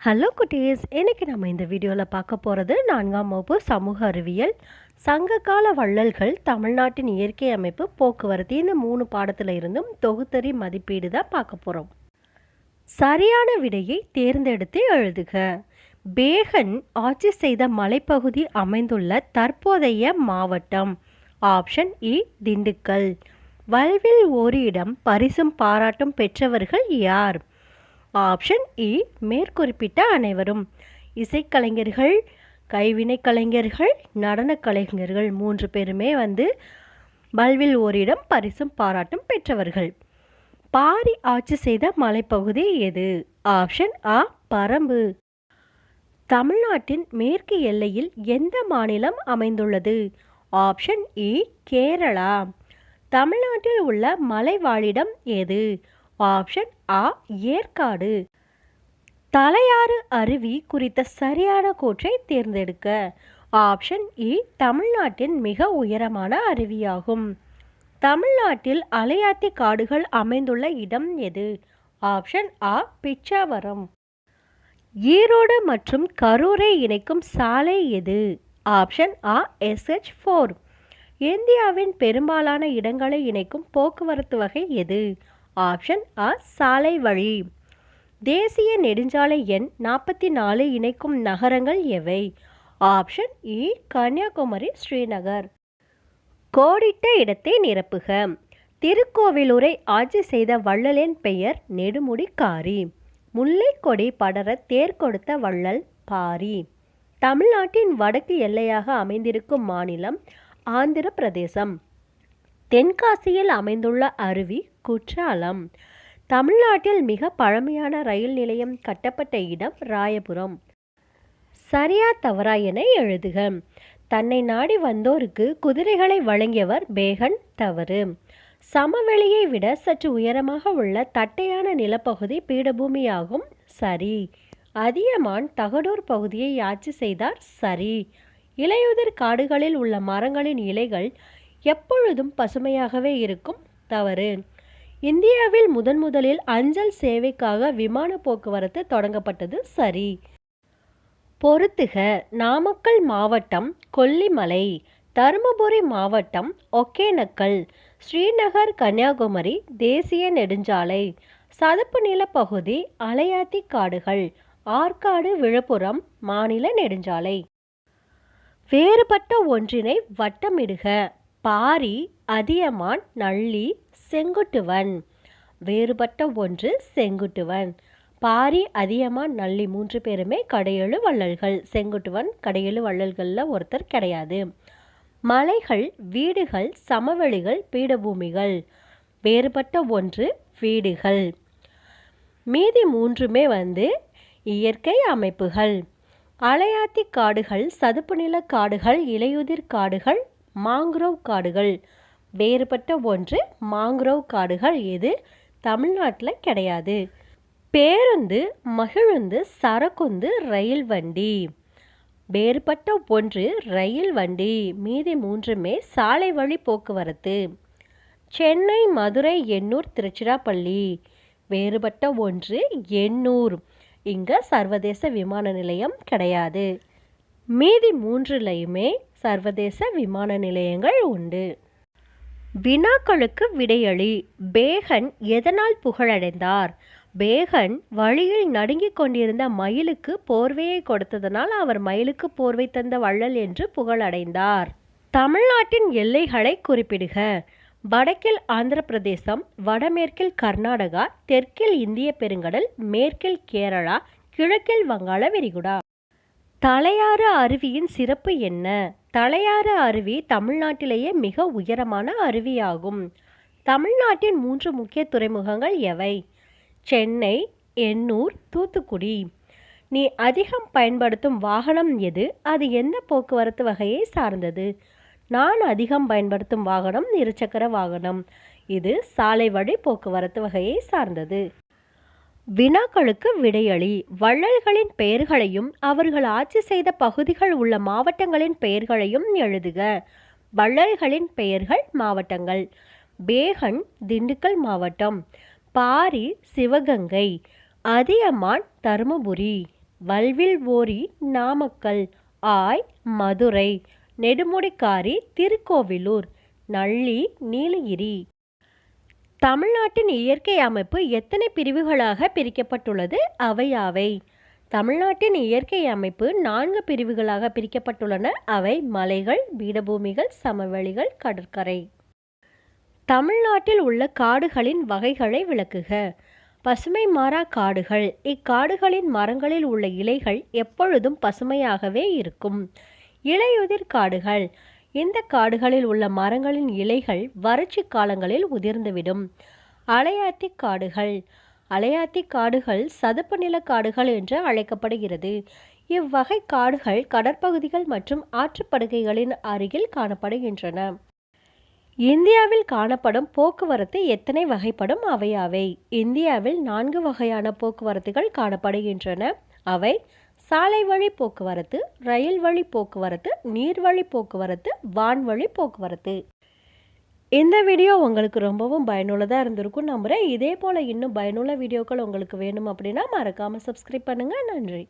Hello குட்டீஸ். இன்னைக்கு நம்ம இந்த வீடியோவில் பார்க்க போகிறது நான்காம் வகுப்பு சமூக அறிவியல் சங்ககால வள்ளல்கள் தமிழ்நாட்டின் இயற்கை அமைப்பு போக்குவரத்து இந்த மூணு பாடத்தில் இருந்தும் தொகுத்தறி மதிப்பீடு தான் பார்க்க போகிறோம் சரியான விடையை தேர்ந்தெடுத்து எழுதுக. பேகன் ஆட்சி செய்த மலைப்பகுதி அமைந்துள்ள தற்போதைய மாவட்டம். ஆப்ஷன் இ திண்டுக்கல். வல்வில் ஓரியிடம் பரிசும் பாராட்டும் பெற்றவர்கள் யார்? ஆப்ஷன் இ மேற்குறிப்பிட்ட அனைவரும். இசைக்கலைஞர்கள் கைவினை கலைஞர்கள் நடனக் கலைஞர்கள் மூன்று பேருமே வந்து பல்வில் ஓரிடம் பரிசும் பாராட்டும் பெற்றவர்கள். பாரி ஆட்சி செய்த மலைப்பகுதி எது? ஆப்ஷன் ஆ பரம்பு. தமிழ்நாட்டின் மேற்கு எல்லையில் எந்த மாநிலம் அமைந்துள்ளது? ஆப்ஷன் இ கேரளா. தமிழ்நாட்டில் உள்ள மலைவாழிடம் எது? ஆப்ஷன் ஆ ஏற்காடு. தலையாறு அருவி குறித்த சரியான கூற்றை தேர்ந்தெடுக்க. ஆப்ஷன் இ e, தமிழ்நாட்டின் மிக உயரமான அருவியாகும். தமிழ்நாட்டில் அலையாத்தி காடுகள் அமைந்துள்ள இடம் எது? ஆப்ஷன் ஆ பிச்சாவரம். ஈரோடு மற்றும் கரூரை இணைக்கும் சாலை எது? ஆப்ஷன் ஆ எஸ்ஹெச் ஃபோர் இந்தியாவின் பெரும்பாலான இடங்களை இணைக்கும் போக்குவரத்து வகை எது? ஆப்ஷன் ஆ சாலை வழி. தேசிய நெடுஞ்சாலை எண் நாற்பத்தி நாலு இணைக்கும் நகரங்கள் எவை? ஆப்ஷன் இ கன்னியாகுமரி ஸ்ரீநகர். கோடிட்ட இடத்தை நிரப்புக. திருக்கோவிலூரை ஆட்சி செய்த வள்ளலின் பெயர் நெடுமுடிக்காரி. முல்லைக்கொடி படர தேர் கொடுத்த வள்ளல் பாரி. தமிழ்நாட்டின் வடக்கு எல்லையாக அமைந்திருக்கும் மாநிலம் ஆந்திர பிரதேசம் தென்காசியில் அமைந்துள்ள அருவி குற்றாலம். தமிழ்நாட்டில் மிக பழமையான ரயில் நிலையம் கட்டப்பட்ட இடம் ராயபுரம். சரியா தவறா என எழுதுக. தன்னை நாடி வந்தோருக்கு குதிரைகளை வழங்கியவர் பேகன் தவறு. சமவெளியை விட சற்று உயரமாக உள்ள தட்டையான நிலப்பகுதி பீடபூமியாகும் சரி. அதியமான் தகடூர் பகுதியை ஆட்சி செய்தார் சரி. இலையுதிர் காடுகளில் உள்ள மரங்களின் இலைகள் எப்பொழுதும் பசுமையாகவே இருக்கும் தவறு. இந்தியாவில் முதன் முதலில் அஞ்சல் சேவைக்காக விமான போக்குவரத்து தொடங்கப்பட்டது சரி. பொறுத்துக நாமக்கல் மாவட்டம் கொல்லிமலை தருமபுரி மாவட்டம் ஒகேனக்கல் ஸ்ரீநகர் கன்னியாகுமரி தேசிய நெடுஞ்சாலை சதுப்பு நிலப்பகுதி அலையாத்தி காடுகள் ஆற்காடு விழுப்புரம் மாநில நெடுஞ்சாலை. வேறுபட்ட ஒன்றினை வட்டமிடுக. பாரி அதியமான் நள்ளி செங்குட்டுவன். வேறுபட்ட ஒன்று செங்குட்டுவன். பாரி அதியமான் நள்ளி மூன்று பேருமே கடையெழு வள்ளல்கள். செங்குட்டுவன் கடையெழு வள்ளல்களில் ஒருத்தர் கிடையாது. மலைகள் வீடுகள் சமவெளிகள் பீடபூமிகள். வேறுபட்ட ஒன்று வீடுகள். மீதி மூன்றுமே வந்து இயற்கை அமைப்புகள். அலையாத்தி காடுகள் சதுப்பு நில காடுகள் இலையுதிர் காடுகள் மாங்க்ரோவ் காடுகள். வேறுபட்ட ஒன்று மாங்க்ரோவ் காடுகள். இது தமிழ்நாட்டில் கிடையாது. பேருந்து மகிழுந்து சரக்குந்து ரயில் வண்டி. வேறுபட்ட ஒன்று ரயில் வண்டி. மீதி மூன்றுமே சாலை வழி போக்குவரத்து. சென்னை மதுரை எண்ணூர் திருச்சிராப்பள்ளி. வேறுபட்ட ஒன்று எண்ணூர். இங்கே சர்வதேச விமான நிலையம் கிடையாது. மீதி மூன்றுலையுமே சர்வதேச விமான நிலையங்கள் உண்டு. வினாக்களுக்கு விடையளி பேகன் எதனால் புகழடைந்தார்? பேகன் வழியில் நடுங்கிக் கொண்டிருந்த மயிலுக்கு போர்வையை கொடுத்ததனால் அவர் மயிலுக்கு போர்வை தந்த வள்ளல் என்று புகழடைந்தார். தமிழ்நாட்டின் எல்லைகளை குறிப்பிடுக. வடக்கில் ஆந்திர பிரதேசம் வடமேற்கில் கர்நாடகா தெற்கில் இந்திய பெருங்கடல் மேற்கில் கேரளா கிழக்கில் வங்காள விரிகுடா. தலையாறு அருவியின் சிறப்பு என்ன? தலையாறு அருவி தமிழ்நாட்டிலேயே மிக உயரமான அருவியாகும். தமிழ்நாட்டின் மூன்று முக்கிய துறைமுகங்கள் எவை? சென்னை எண்ணூர் தூத்துக்குடி. நீ அதிகம் பயன்படுத்தும் வாகனம் எது? அது எந்த போக்குவரத்து வகையை சார்ந்தது? நான் அதிகம் பயன்படுத்தும் வாகனம் இருசக்கர வாகனம். இது சாலை வழி போக்குவரத்து வகையை சார்ந்தது. வினாக்களுக்கு விடையளி. வள்ளல்களின் பெயர்களையும் அவர்கள் ஆட்சி செய்த பகுதிகள் உள்ள மாவட்டங்களின் பெயர்களையும் எழுதுக. வள்ளல்களின் பெயர்கள் மாவட்டங்கள். பேகன் திண்டுக்கல் மாவட்டம். பாரி சிவகங்கை. அதியமான் தருமபுரி. வல்வில் ஓரி நாமக்கல். ஆய் மதுரை. நெடுமுடிக்காரி திருக்கோவிலூர். நள்ளி நீலகிரி. தமிழ்நாட்டின் இயற்கை அமைப்பு எத்தனை பிரிவுகளாக பிரிக்கப்பட்டுள்ளது? அவையாவை தமிழ்நாட்டின் இயற்கை அமைப்பு நான்கு பிரிவுகளாக பிரிக்கப்பட்டுள்ளன. அவை மலைகள் பீடபூமிகள் சமவெளிகள் கடற்கரை. தமிழ்நாட்டில் உள்ள காடுகளின் வகைகளை விளக்குக. பசுமை மாறா காடுகள். இக்காடுகளின் மரங்களில் உள்ள இலைகள் எப்பொழுதும் பசுமையாகவே இருக்கும். இலையுதிர் காடுகள். இந்த காடுகளில் உள்ள மரங்களின் இலைகள் வறட்சி காலங்களில் உதிர்ந்துவிடும். அலையாத்தி காடுகள். அலையாத்தி காடுகள் சதுப்பு நில காடுகள் என்று அழைக்கப்படுகிறது. இவ்வகை காடுகள் கடற்பகுதிகள் மற்றும் ஆற்றுப்படுகைகளின் அருகில் காணப்படுகின்றன. இந்தியாவில் காணப்படும் போக்குவரத்து எத்தனை வகைப்படும் அவையாவை இந்தியாவில் நான்கு வகையான போக்குவரத்துகள் காணப்படுகின்றன. அவை சாலை வழி போக்குவரத்து ரயில் வழி போக்குவரத்து நீர்வழி போக்குவரத்து வான்வழி போக்குவரத்து. இந்த வீடியோ உங்களுக்கு ரொம்பவும் பயனுள்ளதாக இருந்திருக்கும் நம்புகிறேன் இதே போல் இன்னும் பயனுள்ள வீடியோக்கள் உங்களுக்கு வேணும் அப்படின்னா மறக்காமல் சப்ஸ்கிரைப் பண்ணுங்கள் நன்றி.